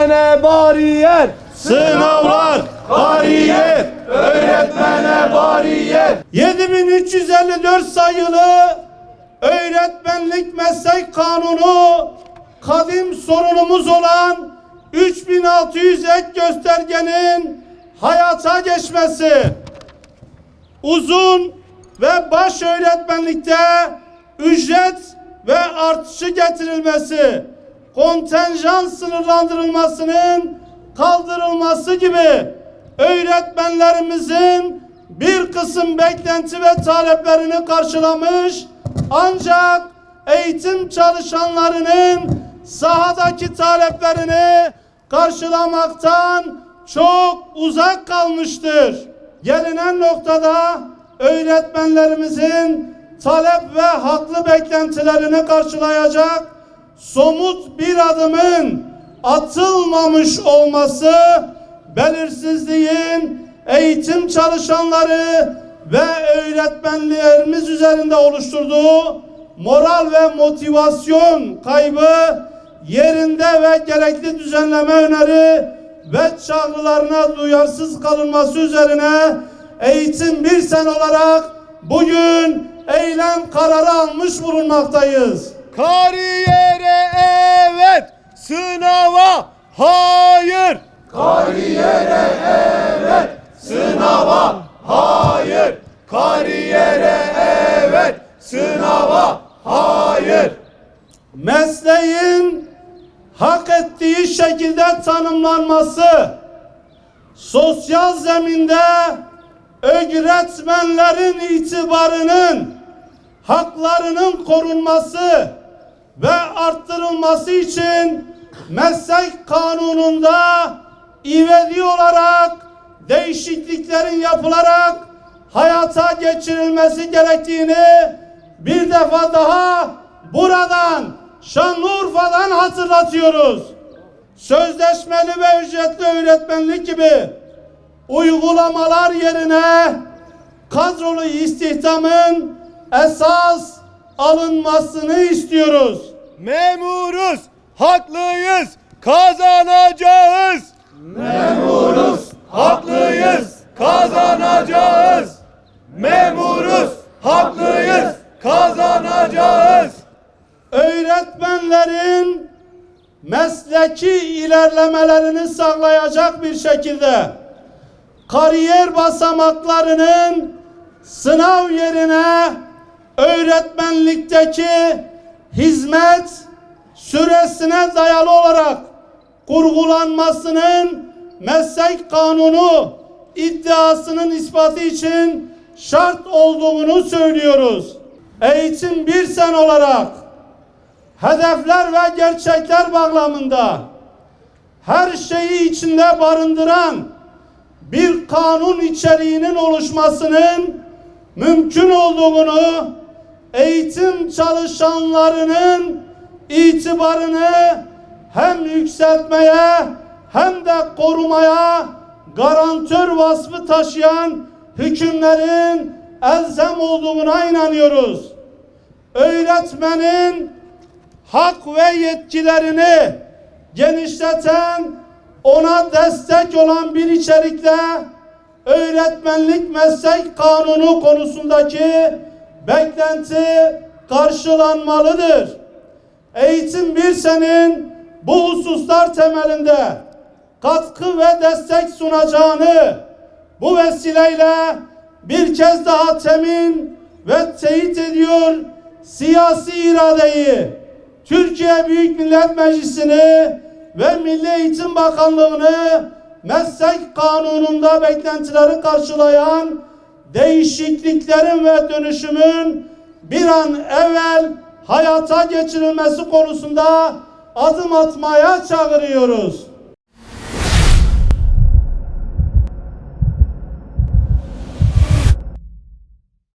Ne bariyer. Sınavlar bariyer, öğretmene bariyer. 7354 sayılı öğretmenlik meslek kanunu. Kadim sorunumuz olan 3600 ek göstergenin hayata geçmesi uzun ve baş öğretmenlikte ücret ve artışı getirilmesi, kontenjan sınırlandırılmasının kaldırılması gibi öğretmenlerimizin bir kısım beklenti ve taleplerini karşılamış ancak eğitim çalışanlarının sahadaki taleplerini karşılamaktan çok uzak kalmıştır. Gelinen noktada öğretmenlerimizin talep ve haklı beklentilerini karşılayacak somut bir adımın atılmamış olması belirsizliğin eğitim çalışanları ve öğretmenlerimiz üzerinde oluşturduğu moral ve motivasyon kaybı yerinde ve gerekli düzenleme öneri ve çağrılarına duyarsız kalınması üzerine eğitim bir sen olarak bugün eylem kararı almış bulunmaktayız. Kariyere evet Sınava hayır Hayır, kariyere evet, sınava hayır. Mesleğin hak ettiği şekilde tanımlanması, sosyal zeminde öğretmenlerin itibarının, haklarının korunması ve arttırılması için meslek kanununda ivedi olarak değişikliklerin yapılarak hayata geçirilmesi gerektiğini bir defa daha buradan Şanlıurfa'dan hatırlatıyoruz. Sözleşmeli ve ücretli öğretmenlik gibi uygulamalar yerine kadrolu istihdamın esas alınmasını istiyoruz. Memuruz haklıyız kazanacağız Memuruz, haklıyız, kazanacağız. Memuruz, haklıyız, kazanacağız. Öğretmenlerin mesleki ilerlemelerini sağlayacak bir şekilde kariyer basamaklarının sınav yerine öğretmenlikteki hizmet süresine dayalı olarak kurgulanmasının meslek kanunu iddiasının ispatı için şart olduğunu söylüyoruz. Eğitim bir sen olarak hedefler ve gerçekler bağlamında her şeyi içinde barındıran bir kanun içeriğinin oluşmasının mümkün olduğunu eğitim çalışanlarının itibarını hem yükseltmeye hem de korumaya garantör vasfı taşıyan hükümlerin elzem olduğuna inanıyoruz. Öğretmenin hak ve yetkilerini genişleten, ona destek olan bir içerikle öğretmenlik meslek kanunu konusundaki beklenti karşılanmalıdır. Eğitim bir senin bu hususlar temelinde katkı ve destek sunacağını bu vesileyle bir kez daha temin ve teyit ediyor siyasi iradeyi Türkiye Büyük Millet Meclisi'ni ve Milli Eğitim Bakanlığı'nı meslek kanununda beklentileri karşılayan değişikliklerin ve dönüşümün bir an evvel hayata geçirilmesi konusunda adım atmaya çağırıyoruz.